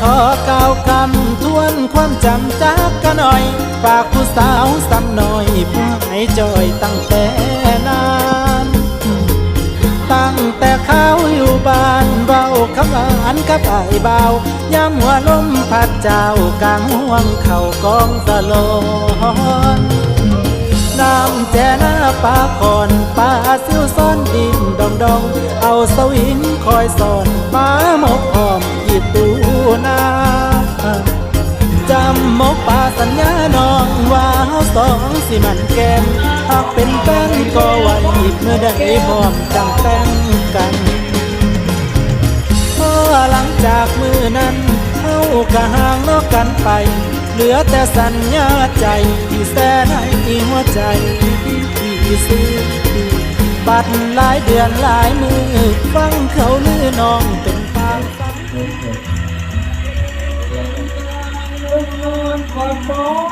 ขอกล่าวคำทวนความจำจากกันหน่อย ฝากผู้สาวสำน้อยผู้ให้จอยตั้งแต่นาน ตั้งแต่เขาอยู่บ้านเบาคำหวานกับไอ้ายเบายามหัวลมพัดเจ้ากลางห่วงเข่ากองสะลอนน้ำแจหน้าปลาคอนปลาซิวซ่อนดินดองดอง เอาสวิงคอยสอนมาหมกหอม ญาน้องว่าเฮาสองสิมันแก้มหากเป็นแฟนก็ไว้เมื่อได้พร้อมจังแต่งกันพอหลังจากมือนั้นเฮากะห่างนอกกันไป เหลือแต่สัญญาใจที่แสนให้หัวใจที่ซื้อบัตรหลายเดือนหลายมือฟังเขาลือน้องเป็นฟาง more.